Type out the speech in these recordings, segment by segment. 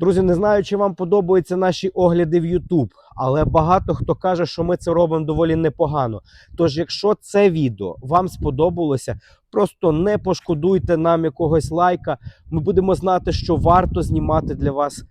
Друзі, не знаю, чи вам подобаються наші огляди в YouTube, але багато хто каже, що ми це робимо доволі непогано. Тож, якщо це відео вам сподобалося, просто не пошкодуйте нам якогось лайка. Ми будемо знати, що варто знімати для вас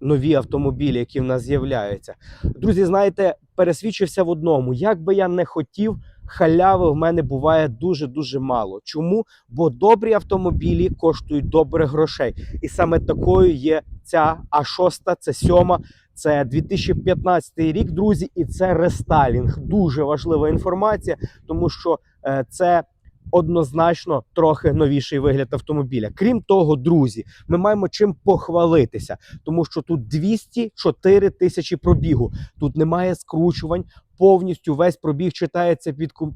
нові автомобілі, які в нас з'являються. Друзі, знаєте, пересвідчився в одному: як би я не хотів, халяви в мене буває дуже дуже мало. Чому? Бо добрі автомобілі коштують добре грошей. І саме такою є ця А6, це сьома. Це 2015 рік, друзі, і це рестайлінг. Дуже важлива інформація, тому що е, це однозначно трохи новіший вигляд автомобіля. Крім того, друзі, ми маємо чим похвалитися, тому що тут 204 тисячі пробігу. Тут немає скручувань. Повністю весь пробіг читається під комп...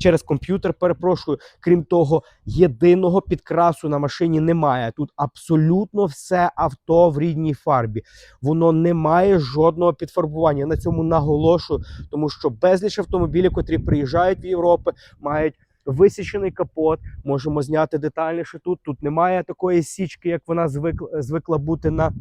через комп'ютер. Перепрошую. Крім того, єдиного підкрасу на машині немає. Тут абсолютно все авто в рідній фарбі. Воно не має жодного підфарбування. На цьому наголошую, тому що безліч автомобілів, котрі приїжджають в Європу, мають висічений капот. Можемо зняти детальніше тут. Тут немає такої січки, як вона звикла, звикла бути на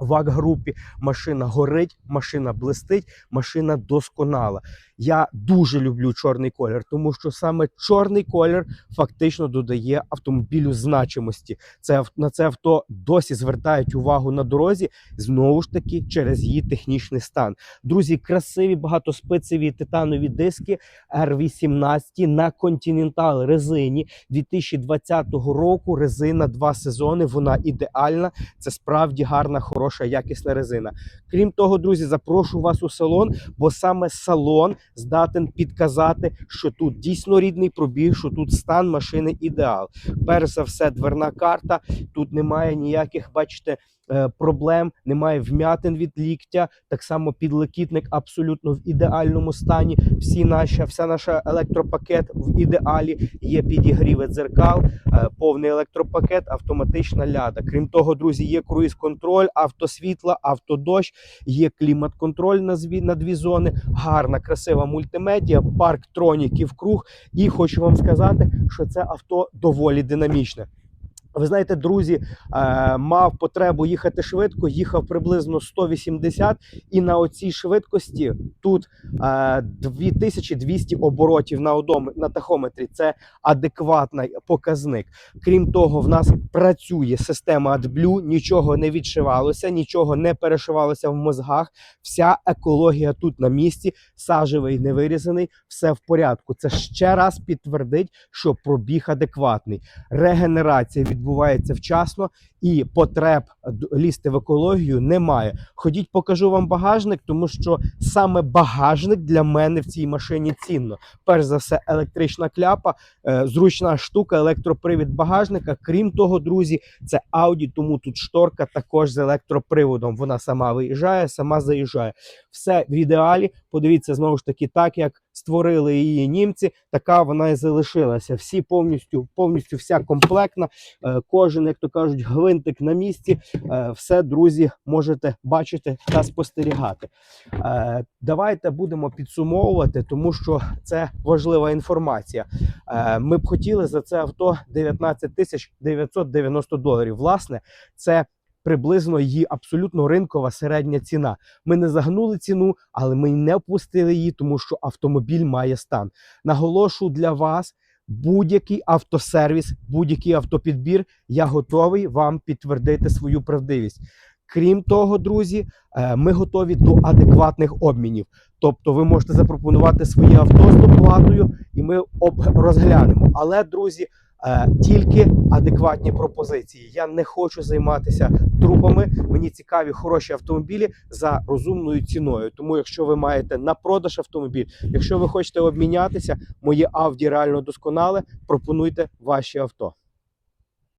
ВАК-групі. Машина горить, машина блистить, машина досконала. Я дуже люблю чорний колір, тому що саме чорний колір фактично додає автомобілю значимості. Це на це авто досі звертають увагу на дорозі знову ж таки через її технічний стан. Друзі, красиві багатоспицеві титанові диски R18 на Continental резині 2020 року. Резина два сезони. Вона ідеальна. Це справді гарна, хороша, якісна резина. Крім того, друзі, запрошую вас у салон, бо саме салон здатен підказати, що тут дійсно рідний пробіг, що тут стан машини ідеал. Перш за все, дверна карта. Тут немає ніяких, бачите. е, Проблем немає вмятин від ліктя. Так само підлокітник абсолютно в ідеальному стані. Всі наша, вся наша електропакет в ідеалі. Є підігрів дзеркал, е, повний електропакет, автоматична ляда. Крім того, друзі, є круїз-контроль, автосвітла, автодощ, є клімат-контроль на, дві зони, гарна, красива мультимедіа, парк троніків круг. І хочу вам сказати, що це авто доволі динамічне. Ви знаєте, друзі, е, мав потребу їхати швидко, їхав приблизно 180, і на оцій швидкості тут е, 2200 оборотів на одом на тахометрі. Це адекватний показник. Крім того, в нас працює система AdBlue, нічого не відшивалося, нічого не перешивалося в мозгах. Вся екологія тут на місці, сажевий не вирізаний, все в порядку. Це ще раз підтвердить, що пробіг адекватний. Регенерація відбувається вчасно і потреб лізти в екологію немає. Ходіть, покажу вам багажник, тому що саме багажник для мене в цій машині цінно. Перш за все, електрична кляпа, е, зручна штука, електропривід багажника. Крім того, друзі, це Audi, тому тут шторка також з електроприводом. Вона сама виїжджає, сама заїжджає. Все в ідеалі. Подивіться знову ж таки, так як створили її німці, така вона і залишилася. Всі повністю, повністю вся комплектна. Кожен, як то кажуть, гвинтик на місці. Е, Все, друзі, можете бачити та спостерігати. Е, Давайте будемо підсумовувати, тому що це важлива інформація. Е, Ми б хотіли за це авто 19 тисяч 990 доларів. Власне, це приблизно її абсолютно ринкова середня ціна. Ми не загнули ціну, але ми не опустили її, тому що автомобіль має стан. Наголошую для вас. Будь-який автосервіс, будь-який автопідбір, я готовий вам підтвердити свою правдивість. Крім того, друзі, е, ми готові до адекватних обмінів. Тобто, ви можете запропонувати своє авто з доплатою, і ми об розглянемо. Але, друзі, тільки адекватні пропозиції. Я не хочу займатися трупами. Мені цікаві хороші автомобілі за розумною ціною. Тому, якщо ви маєте на продаж автомобіль, якщо ви хочете обмінятися, моє авді реально досконале. Пропонуйте ваші авто.